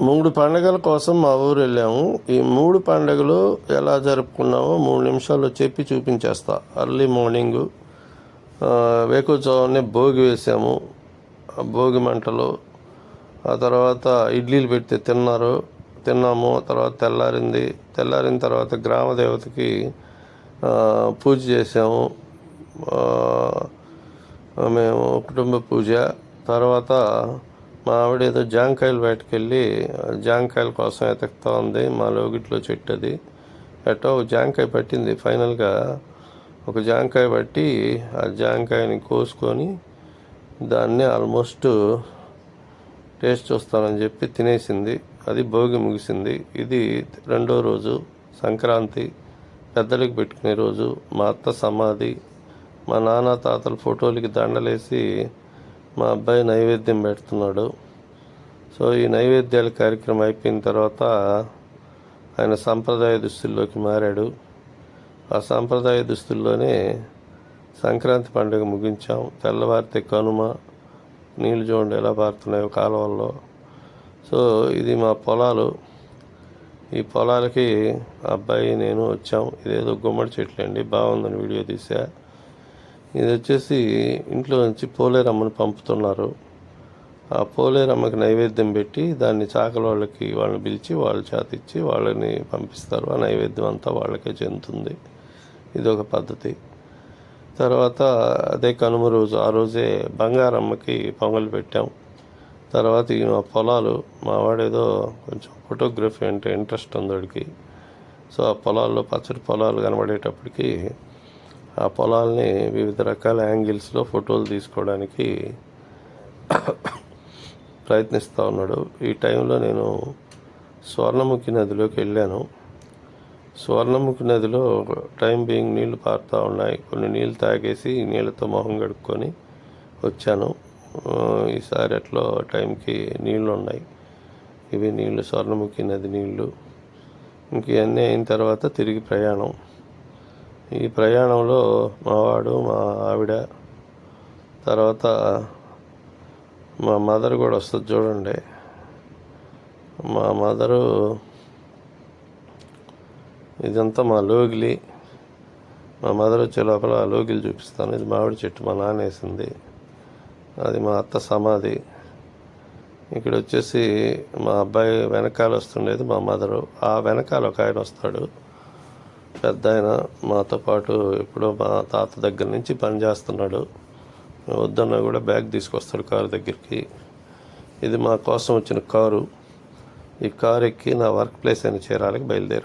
మూడు పండగల కోసం మా ఊరు వెళ్ళాము. ఈ మూడు పండగలు ఎలా జరుపుకున్నామో మూడు నిమిషాల్లో చెప్పి చూపించేస్తా. అర్లీ మార్నింగ్ వేకువజామునే భోగి వేసాము. భోగి మంటలు ఆ తర్వాత ఇడ్లీలు పెడితే తిన్నారు. తిన్నాము. తర్వాత తెల్లారింది. తెల్లారిన తర్వాత గ్రామ దేవతకి పూజ చేసాము. మేము కుటుంబ పూజ. తర్వాత మా ఆవిడ ఏదో జాంకాయలు బయటకెళ్ళి జాంకాయల కోసం ఎతకుతా ఉంది మా లోగిట్లో చెట్టు అది. ఎట్టో ఒక జాంకాయ పట్టింది. ఫైనల్గా ఒక జాంకాయ పట్టి ఆ జాంకాయని కోసుకొని దాన్ని ఆల్మోస్ట్ టేస్ట్ చూస్తానని చెప్పి తినేసింది. అది భోగి ముగిసింది. ఇది రెండో రోజు సంక్రాంతి పెద్దలకు పెట్టుకునే రోజు మా అత్త సమాధి మా నాన్న తాతల ఫోటోలకి దండలేసి మా అబ్బాయి నైవేద్యం పెడుతున్నాడు. సో ఈ నైవేద్యాల కార్యక్రమం అయిపోయిన తర్వాత ఆయన సంప్రదాయ దుస్తుల్లోకి మారాడు. ఆ సాంప్రదాయ దుస్తుల్లోనే సంక్రాంతి పండుగ ముగించాం. తెల్లవారితే కనుమ నీళ్ళు చూడండి ఎలా పారుతున్నాయో కాలువల్లో. సో ఇది మా పొలాలు. ఈ పొలాలకి అబ్బాయి నేను వచ్చాం. ఇదేదో గుమ్మడి చెట్లు అండి బాగుందని వీడియో తీసా. ఇది వచ్చేసి ఇంట్లో నుంచి పోలేరమ్మను పంపుతున్నారు. ఆ పోలేరమ్మకి నైవేద్యం పెట్టి దాన్ని చాకల వాళ్ళకి వాళ్ళని పిలిచి వాళ్ళు చేతిచ్చి వాళ్ళని పంపిస్తారు. ఆ నైవేద్యం అంతా వాళ్ళకే చెందుతుంది. ఇది ఒక పద్ధతి. తర్వాత అదే కనుమ రోజు ఆ రోజే బంగారమ్మకి పొంగలు పెట్టాం. తర్వాత ఈ మా పొలాలు మావాడేదో కొంచెం ఫోటోగ్రఫీ అంటే ఇంట్రెస్ట్ ఉంది వాడికి. సో ఆ పొలాల్లో పచ్చడి పొలాలు కనబడేటప్పటికి ఆ పొలాల్ని వివిధ రకాల యాంగిల్స్లో ఫోటోలు తీసుకోవడానికి ప్రయత్నిస్తూ ఉన్నాడు. ఈ టైంలో నేను స్వర్ణముఖి నదిలోకి వెళ్ళాను. స్వర్ణముఖి నదిలో టైం బీయింగ్ నీళ్ళు పారుతూ ఉన్నాయి. కొన్ని నీళ్ళు తాగేసి నీళ్ళతో మొహం కడుక్కొని వచ్చాను. ఈసారి అట్లా టైంకి నీళ్ళు ఉన్నాయి. ఇవి నీళ్ళు స్వర్ణముఖి నది నీళ్ళు. ఇంక ఇవన్నీ అయిన తర్వాత తిరిగి ప్రయాణం. ఈ ప్రయాణంలో మావాడు మా ఆవిడ తర్వాత మా మదర్ కూడా వస్తుంది చూడండి. మా మదరు ఇదంతా మా లోగిలి. మా మదర్ వచ్చే లోపల ఆ లోగిలి చూపిస్తాను. ఇది మామిడి చెట్టు మా నాన్న వేసింది. అది మా అత్త సమాధి. ఇక్కడ వచ్చేసి మా అబ్బాయి వెనకాల వస్తుండేది మా మదరు. ఆ వెనకాల ఒక ఆయన వస్తాడు. పెద్ద ఆయన మాతో పాటు ఎప్పుడో మా తాత దగ్గర నుంచి పని చేస్తున్నాడు వద్దన్నా కూడా బ్యాగ్ తీసుకొస్తాడు కారు దగ్గరికి. ఇది మా కోసం వచ్చిన కారు. ఈ కారు ఎక్కి నా వర్క్ ప్లేస్ అయిన చేరాలకి బయలుదేరాం.